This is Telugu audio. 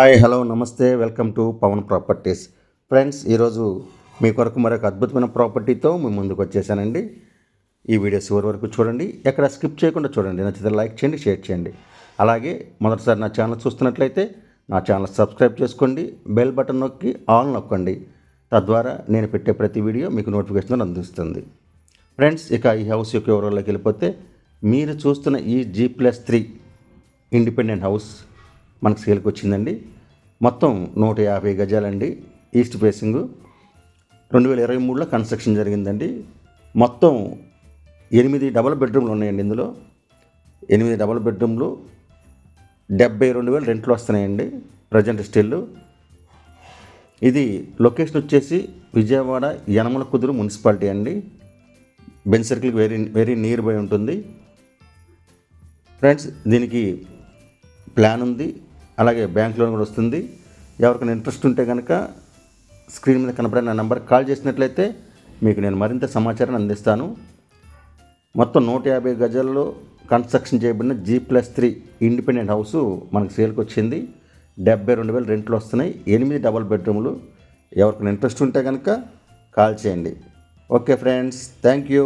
హాయ్ హలో నమస్తే welcome to Pavan properties. Friends ఈరోజు మీ కొరకు మరొక అద్భుతమైన ప్రాపర్టీతో మీ ముందుకు వచ్చేసానండి. ఈ వీడియో చివరి వరకు చూడండి. ఎక్కడ స్కిప్ చేయకుండా చూడండి. నచ్చితే లైక్ చేయండి షేర్ చేయండి. అలాగే మొదటిసారి నా ఛానల్ చూస్తున్నట్లయితే నా ఛానల్ సబ్స్క్రైబ్ చేసుకోండి బెల్ బటన్ నొక్కి ఆల్ నొక్కండి. తద్వారా నేను పెట్టే ప్రతి వీడియో మీకు నోటిఫికేషన్ అందిస్తుంది. ఫ్రెండ్స్ ఇక ఈ హౌస్ యొక్క వివరాల్లోకి వెళ్ళిపోతే మీరు చూస్తున్న ఈ G plus three independent house మనకు సేల్కి వచ్చిందండి. మొత్తం నూట యాభై గజాలండి. ఈస్ట్ ఫేసింగ్ రెండు వేల ఇరవై మూడులో కన్స్ట్రక్షన్ జరిగిందండి. మొత్తం ఎనిమిది డబల్ బెడ్రూమ్లు ఉన్నాయండి ఇందులో. ఎనిమిది డబల్ బెడ్రూమ్లు డెబ్బై రెండు వేలు రెంట్లు వస్తున్నాయండి ప్రజెంట్ స్టిల్ ఇది లొకేషన్ వచ్చేసి విజయవాడ యనమల కుదురు మున్సిపాలిటీ అండి. బెన్ సర్కిల్కి వెరీ వెరీ నియర్ బై ఉంటుంది. ఫ్రెండ్స్ దీనికి ప్లాన్ ఉంది. అలాగే బ్యాంక్ లోన్ కూడా వస్తుంది. ఎవరికైనా ఇంట్రెస్ట్ ఉంటే కనుక స్క్రీన్ మీద కనపడే నా నెంబర్ కాల్ చేసినట్లయితే మీకు నేను మరింత సమాచారాన్ని అందిస్తాను. మొత్తం నూట యాభై గజాల్లో కన్స్ట్రక్షన్ చేయబడిన G plus three independent house మనకు సేల్కి వచ్చింది. డెబ్బై రెండు వేలు రెంట్లు వస్తున్నాయి. ఎనిమిది డబల్ బెడ్రూమ్లు. ఎవరికైనా ఇంట్రెస్ట్ ఉంటే కనుక కాల్ చేయండి. Okay friends thank you.